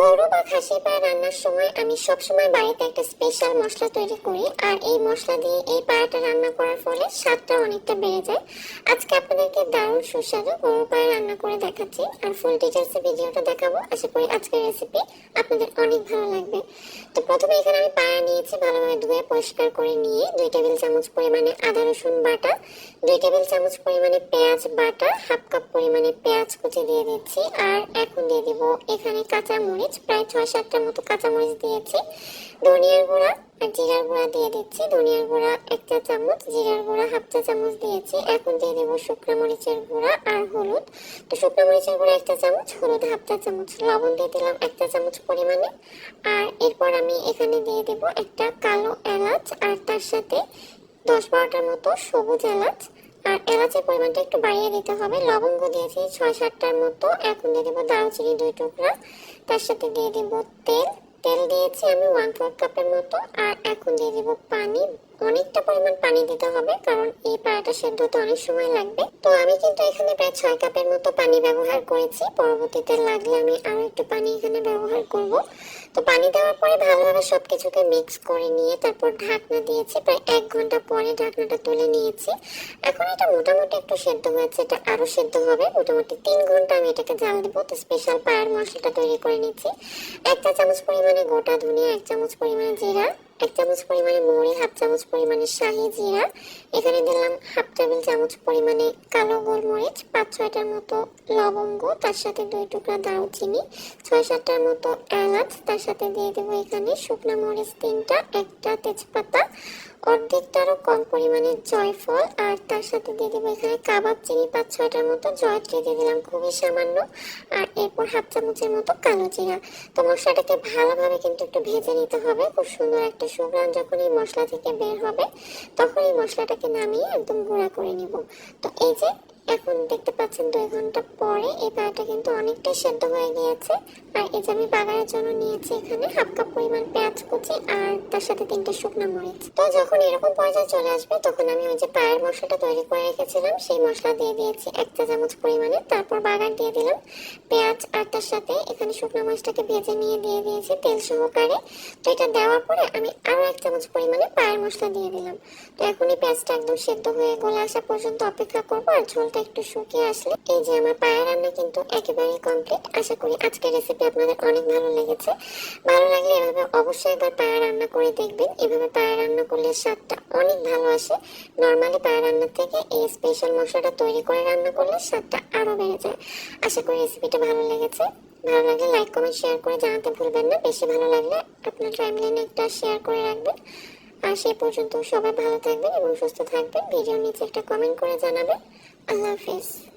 গরু বা খাসির পায়া রান্নার সময় আমি সবসময় বাড়িতে একটা স্পেশাল মশলা তৈরি করি। আর এই মশলা দিয়ে এই পায়াটা রান্না করার ফলে স্বাদটা অনেকটা বেড়ে যায়। আজকে আপনাদেরকে দারুণ সুস্বাদু গরু পায়া রান্না করে দেখাচ্ছি। আর ফুল ডিটেলস ভিডিওটা দেখাবো। আশা করি আজকের রেসিপি আপনাদের অনেক ভালো লাগবে। তো প্রথমে এখানে আমি পায়া নিয়েছি ভালোভাবে ধুয়ে পরিষ্কার করে নিয়ে দুই টেবিল চামচ পরিমাণে আদা, রসুন বাটা, দুই টেবিল চামচ পরিমাণে পেঁয়াজ বাটা, হাফ কাপ পরিমাণে পেঁয়াজ কুচি দিয়ে দিচ্ছি। আর এখন দিয়ে দিব এখানে কাঁচা মরিচ প্রায় ছয় সাতটার মতো কাঁচা মরিচ দিয়েছি। ধনিয়ার গুঁড়া আর জিরার গুঁড়া দিয়ে দিচ্ছি। ধনিয়ার গুঁড়া এক চা চামচ, জিরার গুঁড়া হাফ চা চামচ দিয়েছি। এখন দিয়ে দেবো শুকনো মরিচের গুঁড়া আর হলুদ। তো শুকনো মরিচের গুঁড়া এক চা চামচ, হলুদ হাফ চা চামচ, লবণ দিয়ে দিলাম এক চা চামচ পরিমাণে। আর এরপর আমি এখানে দিয়ে দেবো একটা কালো এলাচ আর তার সাথে দশ বারোটার মতো সবুজ এলাচ। আর এলাচের পরিমাণটা একটু বাড়িয়ে দিতে হবে। লবঙ্গ দিয়েছি ছয় সাতটার মতো। এখন দিয়ে দেবো দারুচিনি দুই টুকরা। তার সাথে দিয়ে দেবো তেল। তেল দিয়েছি আমি ওয়ান ফোর কাপের মতো। আর এখন দিয়ে দেবো পানি। অনেকটা পরিমাণ পানি দিতে হবে, কারণ এই পাড়াটা সেদ্ধ হতে অনেক সময় লাগবে। তো আমি কিন্তু এখানে প্রায় ছয় কাপের মতো পানি ব্যবহার করেছি। পরবর্তীতে লাগলে আমি আরও একটু পানি এখানে ব্যবহার করব। তো পানি দেওয়ার পরে ভালোভাবে সব কিছুকে মিক্স করে নিয়ে তারপর ঢাকনা দিয়েছি, প্রায় এক ঘণ্টা পরে ঢাকনাটা তুলে নিয়েছি। এখন এটা মোটামুটি একটু সেদ্ধ হয়েছে, এটা আরও সেদ্ধ হবে। মোটামুটি তিন ঘণ্টা আমি এটাকে জাল দেবো। তো স্পেশাল পায়ের মশলাটা তৈরি করে নিচ্ছি। এক চা চামচ পরিমাণে গোটা ধনিয়া, এক চামচ পরিমাণে জিরা। এক চামচ পরিমাণে মৌরি, হাফ চামচ পরিমাণে শাহি জিরা। এখানে দিলাম হাফ টেবিল চামচ পরিমাণে কালো গোলমরিচ, পাঁচ ছয়টার মতো লবঙ্গ, তার সাথে দুই টুকরা দারুচিনি, ছয় সাতটার মতো এলাচ, তার সাথে দিয়ে দেবো এখানে শুকনো মরিচ তিনটা, একটা তেজপাতা অর্ধেকটারও কম পরিমাণে জয়ফল, আর তার সাথে দিয়ে দেবো এখানে কাবাব চিনি পাঁচ ছয়টার মতো জয়ত্রী দিয়ে দিলাম খুবই সামান্য, আর এরপর হাফ চামচের মতো কালো জিরা। তো মশলাটাকে ভালোভাবে কিন্তু একটু ভেজে নিতে হবে, খুব সুন্দর একটা সুগ্রাম যখন এই মশলা থেকে বের হবে, তখন এই মশলাটাকে নামিয়ে একদম গুঁড়া করে নিব। তো এই যে এখন দেখতে পাচ্ছেন দুই ঘণ্টা পরে এই পায়াটা কিন্তু অনেকটাই সেদ্ধ হয়ে গিয়েছে। আর এই যে আমি বাগারের জন্য নিয়েছি এখানে হাফ কাপ পরিমাণ পেঁয়াজ কুচি আর তার সাথে তিনটে শুকনো মরিচ। তো যখন এরকম পর্যায়ে চলে আসবে, তখন আমি ওই যে পায়ের মশলাটা তৈরি করে রেখেছিলাম, সেই মশলা দিয়ে দিয়েছি এক চা চামচ পরিমাণে। তারপর বাগার দিয়ে দিলাম পেঁয়াজ আর তার সাথে এখানে শুকনো মরিচটাকে ভেজে নিয়ে দিয়ে দিয়েছি তেল সহকারে। তো এটা দেওয়ার পরে আমি আরও এক চামচ পরিমাণে পায়ের মশলা দিয়ে দিলাম। তো এখন এই পেঁয়াজটা একদম সেদ্ধ হয়ে গলে আসা পর্যন্ত অপেক্ষা করব আর ঝোলটা একটু শুকিয়ে আসলে, এই যে আমার পায়ের রান্না কিন্তু একেবারেই কমপ্লিট আশা করি আজকের রেসিপি আপনাদের অনেক ভালো লেগেছে। ভালো লাগলে এভাবে অবশ্যই একবার পায়া রান্না করে দেখবেন। এভাবে পায়া রান্না করলে স্বাদটা অনেক ভালো আসে। নর্মালি পায়া রান্নার থেকে এই স্পেশাল মশলাটা তৈরি করে রান্না করলে স্বাদটা আরও বেড়ে যায়। আশা করি রেসিপিটা ভালো লেগেছে। ভালো লাগলে লাইক কমেন্ট শেয়ার করে জানাতে ভুলবেন না। বেশি ভালো লাগলে আপনার টাইমলাইনে একটা শেয়ার করে রাখবেন। আর সেই পর্যন্ত সবাই ভালো থাকবেন এবং সুস্থ থাকবেন। ভিডিওর নিচে একটা কমেন্ট করে জানাবেন। I love his